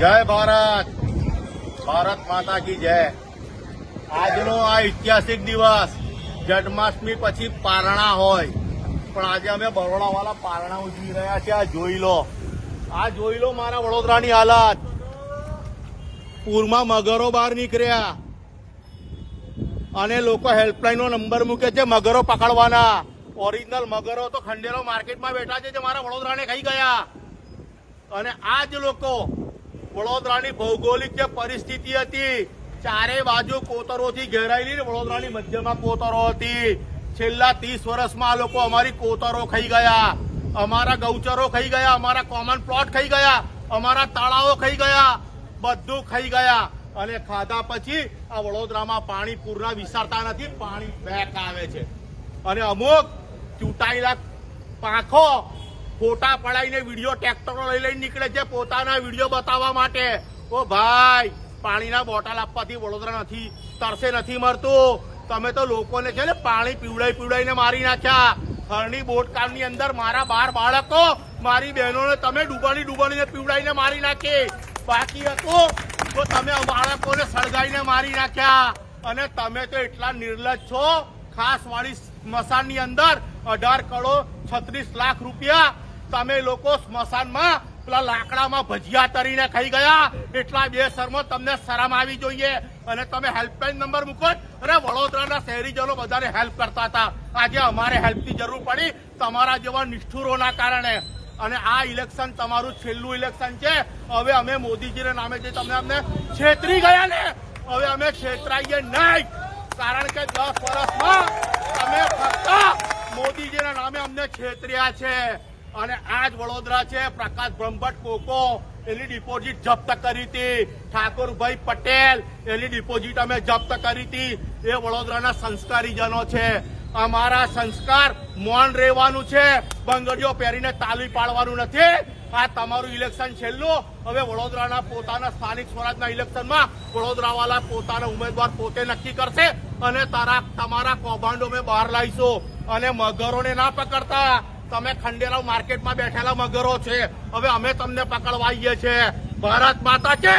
જય ભારત. ભારત માતા કી જય. આજનો આ ઐતિહાસિક દિવસ જન્માષ્ટમી પછી પારણા હોય. પણ આજે અમે બરોડાવાળા પારણા ઉજવી રહ્યા છે આ જોઈ લો. આ જોઈ લો મારા વડોદરાની હાલત. પૂરમાં મગરો બહાર નીકળ્યા. અને લોકો હેલ્પલાઇનનો નંબર મૂકે છે, મગરો પકડવાના. ઓરિજિનલ મગરો તો ખંડેરો માર્કેટમાં બેઠા છે જે મારા વડોદરાને ખાઈ ગયા. અને આ જ લોકો વડોદરાની ભૌગોલિક જે પરિસ્થિતિ હતી, ચારે બાજુ કોતરોથી ઘેરાયેલી વડોદરાની મધ્યમાં કોતરો હતી. છેલ્લા ત્રીસ વર્ષમાં આ લોકો અમારી કોતરો ખાઈ ગયા. અમારા ગૌચરો ખાઈ ગયા, અમારા કોમન પ્લોટ ખાઈ ગયા, અમારા તળાવો ખાઈ ગયા, બધું ખાઈ ગયા. અને ખાધા પછી આ વડોદરામાં પાણી પૂરના વિસારતા નથી, પાણી બેક આવે છે. અને અમુક ચૂંટાયેલા પાંખો ફોટા પડાવીને વીડિયો ટ્રેક્ટરો લઈ લઈને નીકળે છે પોતાના વીડિયો બતાવવા માટે. ઓ ભાઈ, પાણીના બોટલ આપવાથી વડોદરા નથી, તરસે નથી મરતું. તમે તો લોકોને છે ને પાણી પીવડાઈ પીવડાઈને મારી નાખ્યા. હરણી બોટકામની અંદર મારા બાર બાળકો, મારી બહેનોને તમે ડૂબાડી ડૂબાડીને પીવડાઈને મારી નાખી. બાકી હતું તો તમે બાળકોને સળગાઈને મારી નાખ્યા. અને તમે તો એટલા નિર્લજ છો. ખાસ વાળી સ્મશાનની અંદર અઢાર કરોડ છત્રીસ લાખ રૂપિયા તમે લોકો સ્મશાનમાં પેલા લાકડામાં ભજીયા તરીને ખાઈ ગયા. એટલા બે શરમો તમને શરમ આવી જોઈએ. અને તમે હેલ્પલાઇન નંબર મૂકો અરે વડોદરાના શહેરીજનો બધાને હેલ્પ કરતા હતા. આજે અમારે હેલ્પની જરૂર પડી તમારા જેવા નિષ્ઠુરોના કારણે. અને આ ઇલેક્શન તમારું છેલ્લું ઇલેક્શન છે. હવે અમે મોદીજીના નામે જે તમને અમને છેતરી ગયા ને, હવે અમે છેતરાઈએ નહીં. કારણ કે દસ વર્ષમાં તમે ફક્ત મોદીજીના નામે અમને છેતર્યા છે. અને આજ વડોદરા છે, પ્રકાશ બ્રહ્મભટ્ટ કોકો, એની ડિપોઝિટ જપ્ત કરી હતી. ઠાકોરભાઈ પટેલ, એની ડિપોઝિટ અમે જપ્ત કરી હતી. એ વડોદરાના સંસ્કારીજનો છે. અમારા સંસ્કાર મૌન રહેવાનું છે. બંગડીઓ પહેરીને તાલી પાડવાનું નથી. આ તમારું ઇલેક્શન છેલ્લું. હવે વડોદરાના પોતાના સ્થાનિક સ્વરાજના ઇલેક્શનમાં વડોદરાવાળા પોતાના ઉમેદવાર પોતે નક્કી કરશે અને તારા તમારા કૌભાંડો અમે બહાર લાવીશું અને મગરોને ના પકડતા. તમે ખંડેરાવ માર્કેટમાં બેઠેલા મગરો છે. હવે અમે તમને પકડવા આવીએ છીએ. ભારત માતા છે